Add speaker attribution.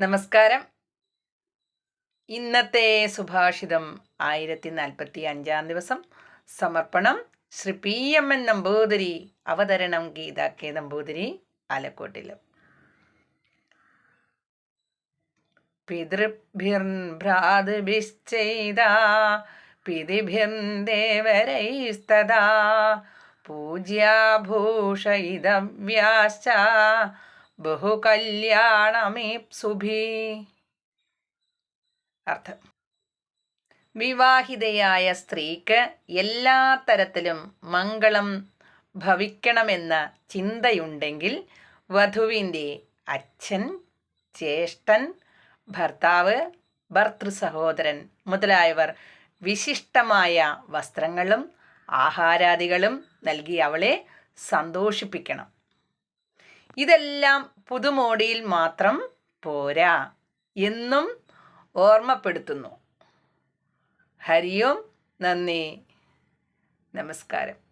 Speaker 1: നമസ്കാരം. ഇന്നത്തെ സുഭാഷിതം ആയിരത്തി നാൽപ്പത്തി അഞ്ചാം ദിവസം. സമർപ്പണം Shri P M N Namboothiri അവതരണം ഗീത കെ നമ്പൂതിരി ആലക്കോട്ടിൽ പിതൃഭിർഭ്രാതൃഭിശ്ചൈത പിതിഭിർദേവരൈസ്തദാ പൂജ്യാഭൂഷയിതവ്യാശ്ച ബഹുകല്യാണമീപ്സുഭി അർത്ഥം. വിവാഹിതയായ സ്ത്രീക്ക് എല്ലാ തരത്തിലും മംഗളം ഭവിക്കണമെന്ന ചിന്തയുണ്ടെങ്കിൽ വധുവിന്റെ അച്ഛൻ ജ്യേഷ്ഠൻ ഭർത്താവ് ഭർത്തൃസഹോദരൻ മുതലായവർ വിശിഷ്ടമായ വസ്ത്രങ്ങളും ആഹാരാദികളും നൽകി അവളെ സന്തോഷിപ്പിക്കണം. ഇതെല്ലാം പുതുമോടിയിൽ മാത്രം പോരാ എന്നും ഓർമ്മപ്പെടുത്തുന്നു. ഹരിയോം നന്ദി. നമസ്കാരം.